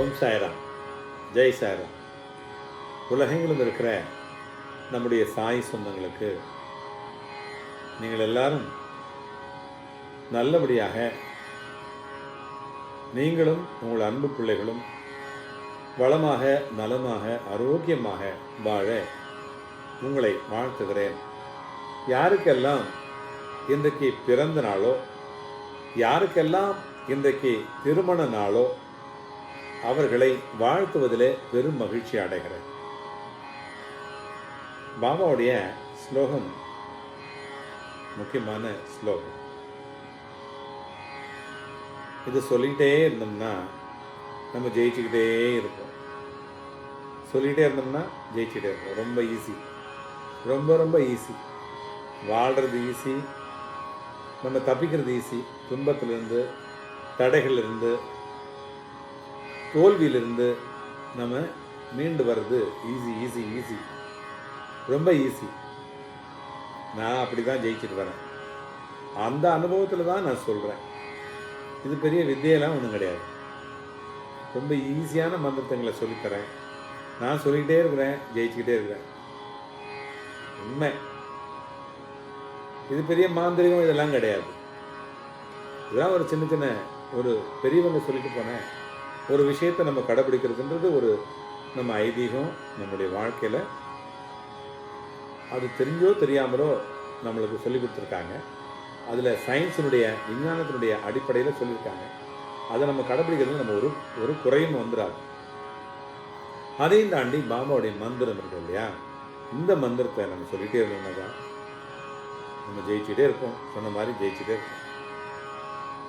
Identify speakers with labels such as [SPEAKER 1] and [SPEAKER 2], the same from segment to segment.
[SPEAKER 1] ஓம் சாய்ராம். ஜெய் சாய்ராம். உலகெங்கிலும் இருக்கிற நம்முடைய சாய் சொந்தங்களுக்கு நீங்கள் எல்லாரும் நல்லபடியாக நீங்களும் உங்கள் அன்பு பிள்ளைகளும் வளமாக நலமாக ஆரோக்கியமாக வாழ உங்களை வாழ்த்துகிறேன். யாருக்கெல்லாம் இன்றைக்கு பிறந்த நாளோ யாருக்கெல்லாம் இன்றைக்கு திருமண நாளோ அவர்களை வாழ்த்துவதிலே பெரும் மகிழ்ச்சி அடைகிறேன் பாபாவுடைய ஸ்லோகம் முக்கியமான ஸ்லோகம். இது சொல்லிக்கிட்டே இருந்தோம்னா நம்ம ஜெயிச்சுக்கிட்டே இருப்போம். சொல்லிக்கிட்டே இருந்தோம்னா ஜெயிச்சுக்கிட்டே இருப்போம். ரொம்ப ஈஸி ரொம்ப ரொம்ப ஈஸி வாழ்கிறது ஈஸி நம்ம தப்பிக்கிறது ஈஸி துன்பத்திலிருந்து தடைகளிலிருந்து தோல்வியிலிருந்து நம்ம மீண்டு வர்றது ஈஸி ஈஸி ஈஸி ரொம்ப ஈஸி நான் அப்படி தான் ஜெயிச்சுட்டு வரேன். அந்த அனுபவத்தில் தான் நான் சொல்கிறேன் இது பெரிய வித்தியெல்லாம் ஒன்றும் கிடையாது. ரொம்ப ஈஸியான மந்திரத்தங்களை சொல்லித்தரேன். நான் சொல்லிக்கிட்டே இருக்கிறேன் ஜெயிச்சுக்கிட்டே இருக்கிறேன். உண்மை. இது பெரிய மாந்திரிகம் இதெல்லாம் கிடையாது. இதெல்லாம் ஒரு சின்ன சின்ன ஒரு பெரியவங்க சொல்லிட்டு போனேன். ஒரு விஷயத்தை நம்ம கடைபிடிக்கிறதுன்றது ஒரு நம்ம ஐதீகம் நம்முடைய வாழ்க்கையில் அது தெரிஞ்சோ தெரியாமலோ நம்மளுக்கு சொல்லி கொடுத்துருக்காங்க. அதில் சயின்ஸினுடைய விஞ்ஞானத்தினுடைய அடிப்படையில் சொல்லியிருக்காங்க. அதை நம்ம கடைபிடிக்கிறது நம்ம ஒரு ஒரு குறையும் வந்துடாது. அதையும் தாண்டி பாபாவுடைய மந்திரம் இருக்கு இல்லையா? இந்த மந்திரத்தை நம்ம சொல்லிகிட்டே இருந்தோம்னாக்கா நம்ம ஜெயிச்சுட்டே இருப்போம். சொன்ன மாதிரி ஜெயிச்சுட்டே இருப்போம்.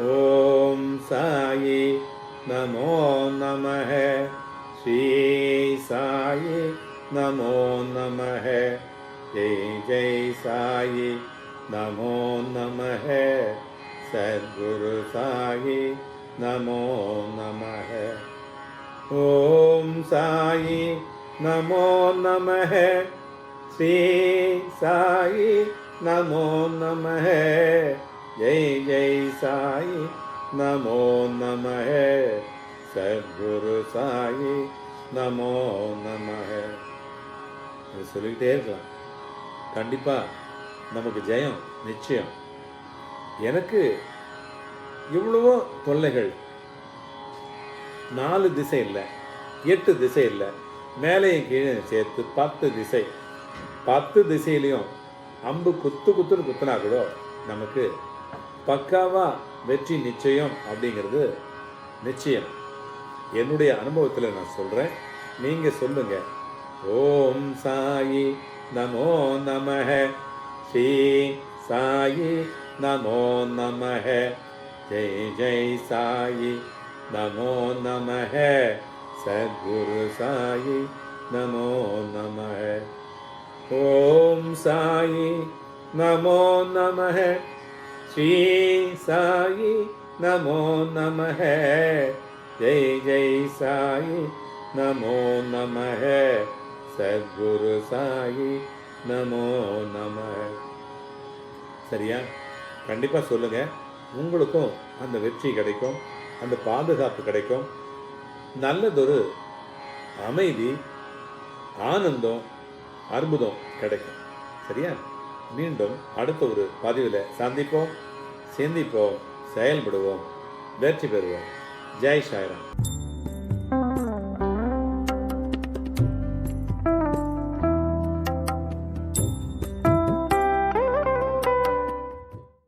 [SPEAKER 1] ॐ साई नमो नमः। श्री साई नमो नमः। जय जय साई नमो नमः। सद्गुरु साई नमो नमः। ॐ साई नमो नमः। श्री साई नमो नमः जय जय साई नमो नमः सद्गुरु साई நமோ நமः இது சொல்லிக்கிட்டே இருக்கலாம் கண்டிப்பாக நமக்கு ஜெயம் நிச்சயம் எனக்கு இவ்வளவோ தொல்லைகள் நாலு திசை இல்லை எட்டு திசை இல்லை மேலேயும் கீழே சேர்த்து பத்து திசை பத்து திசையிலையும் அம்பு குத்து குத்துன்னு குத்துனா கூட நமக்கு பக்காவாக வெற்றி நிச்சயம் அப்படிங்கிறது நிச்சயம். என்னுடைய அனுபவத்தில் நான் சொல்கிறேன் நீங்கள் சொல்லுங்கள் ஓம் சாயி நமோ நமக ஸ்ரீ சாயி நமோ நமக ஜெய் ஜெய் சாயி நமோ நமஹ. சத்குரு சாயி நமோ நமக ஓம் சாயி நமோ நமக ஸ்ரீ சாயி நமோ நம ஜெய் ஜெய் சாயி நமோ நம சத்குரு சாயி நமோ நம சரியா? கண்டிப்பாக சொல்லுங்க. உங்களுக்கும் அந்த வெற்றி கிடைக்கும் அந்த பாதுகாப்பு கிடைக்கும். நல்லதொரு அமைதி ஆனந்தம் அற்புதம் கிடைக்கும். சரியா? மீண்டும் அடுத்த ஒரு பதிவில் சந்திப்போம். சிந்திப்போம் செயல்படுவோம் வெற்றி பெறுவோம். ஜெய் சாய்ராம்.